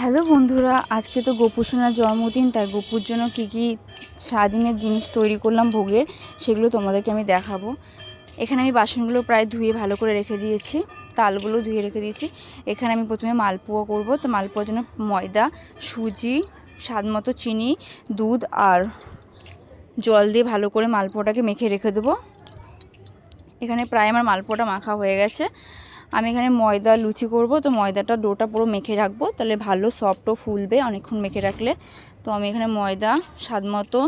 Hello বন্ধুরা, আজকে তো গোপুসোনার জন্মদিন, তাই গোপুর জন্য কী কী স্বাদিনের জিনিস তৈরি করলাম ভোগের, সেগুলো তোমাদেরকে আমি দেখাবো। এখানে আমি বাসনগুলো প্রায় ধুয়ে ভালো করে রেখে দিয়েছি, তালগুলো ধুয়ে রেখে দিয়েছি। এখানে আমি প্রথমে মালপোয়া করব, তো মালপোয়ার জন্য ময়দা, সুজি, স্বাদ মতো চিনি, দুধ আর জল দিয়ে ভালো করে মালপোয়াটাকে মেখে রেখে দেবো। এখানে প্রায় আমার মালপোয়াটা মাখা হয়ে গেছে। আমি এখানে ময়দা লুচি করব, তো ময়দাটা ডোটা পুরো মেখে রাখব। তাহলে ভালো সফটও ফুলবে অনেকক্ষণ মেখে রাখলে। তো আমি এখানে ময়দা, স্বাদ মতো,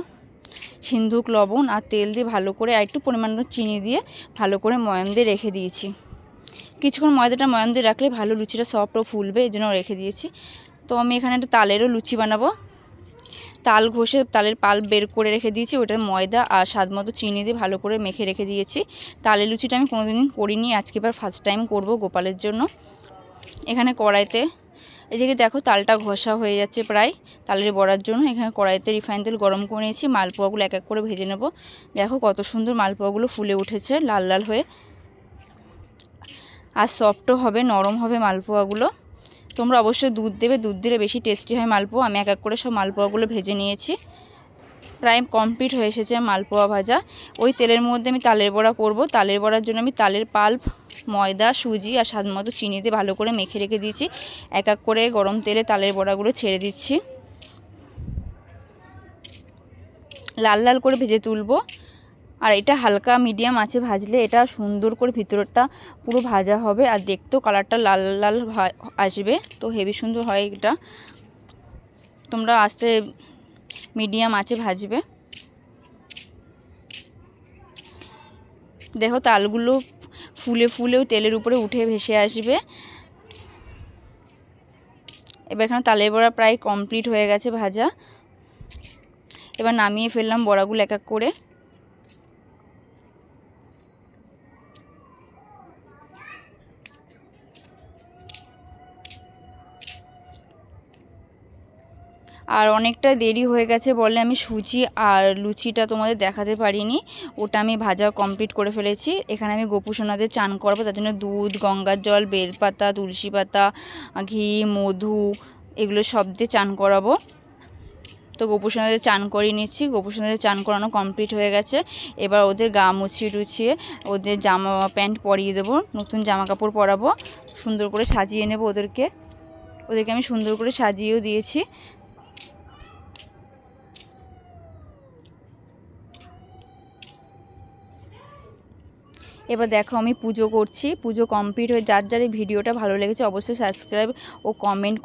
সিন্ধুক, লবণ আর তেল দিয়ে ভালো করে একটু পরিমাণ চিনি দিয়ে ভালো করে ময়াম দিয়ে রেখে দিয়েছি। কিছুক্ষণ ময়দাটা ময়াম দিয়ে রাখলে ভালো লুচিটা সফটও ফুলবে এই জন্য রেখে দিয়েছি। তো আমি এখানে একটা তালেরও লুচি বানাবো। তাল ঘষে তালের পাল বের করে রেখে দিয়েছি। ওটা ময়দা আর স্বাদ মতো চিনি দিয়ে ভালো করে মেখে রেখে দিয়েছি। তালের লুচিটা আমি কোনোদিন করিনি, আজকে এবার ফার্স্ট টাইম করব গোপালের জন্য। এখানে কড়াইতে, এদিকে দেখো তালটা ঘষা হয়ে যাচ্ছে প্রায় তালের বড়ার জন্য। এখানে কড়াইতে রিফাইন তেল গরম করে নিয়েছি, মালপোয়াগুলো এক এক করে ভেজে নেব। দেখো কত সুন্দর মালপোয়াগুলো ফুলে উঠেছে লাল লাল হয়ে। আর সফটও হবে, নরম হবে মালপোয়াগুলো। তোমরা অবশ্যই দুধ দেবে, দুধ দিলে বেশি টেস্টি হয় মালপোয়া। আমি এক এক করে সব মালপোয়াগুলো ভেজে নিয়েছি। প্রায় কমপ্লিট হয়ে এসেছে মালপোয়া ভাজা। ওই তেলের মধ্যে আমি তালের বড়া করব। তালের বড়ার জন্য আমি তালের পাল্প, ময়দা, সুজি আর স্বাদ মতো চিনি দিয়ে ভালো করে মেখে রেখে দিয়েছি। এক এক করে গরম তেলে তালের বড়াগুলো ছেড়ে দিচ্ছি। লাল লাল করে ভেজে তুলবো। আর এটা হালকা মিডিয়াম আছে, ভাজলে এটা সুন্দর করে ভিতরটা পুরো ভাজা হবে আর দেখতেও কালারটা লাল লাল আসবে, তো হেভি সুন্দর হয় এটা। তোমরা আস্তে মিডিয়াম আছে, ভাজবে। দেখো তালগুলো ফুলে ফুলেও তেলের উপরে উঠে ভেসে আসবে। এবার এখানে তালের বড়া প্রায় কমপ্লিট হয়ে গেছে ভাজা। এবার নামিয়ে ফেললাম বড়াগুলো এক এক করে। আর অনেকটা দেরি হয়ে গেছে বলে আমি সুজি আর লুচিটা তোমাদের দেখাতে পারিনি। ওটা আমি ভাজা কমপ্লিট করে ফেলেছি। এখানে আমি গোপুসোনাদের চান করব, তার জন্য দুধ, গঙ্গার জল, বেলপাতা, তুলসী পাতা, ঘি, মধু এগুলো সব দিয়ে চান করাবো। তো গোপুসোনাদের চান করিয়ে নিচ্ছি। গোপুসোনাদের চান করানো কমপ্লিট হয়ে গেছে। এবার ওদের গা মুছিয়ে টুছিয়ে ওদের জামা প্যান্ট পরিয়ে দেবো, নতুন জামা কাপড় পরাবো, সুন্দর করে সাজিয়ে নেব ওদেরকে। ওদেরকে আমি সুন্দর করে সাজিয়েও দিয়েছি। এবার দেখো আমি পুজো করছি, পুজো কমপ্লিট হয়ে যার যার এই ভিডিওটা ভালো লেগেছে অবশ্যই সাবস্ক্রাইব ও কমেন্ট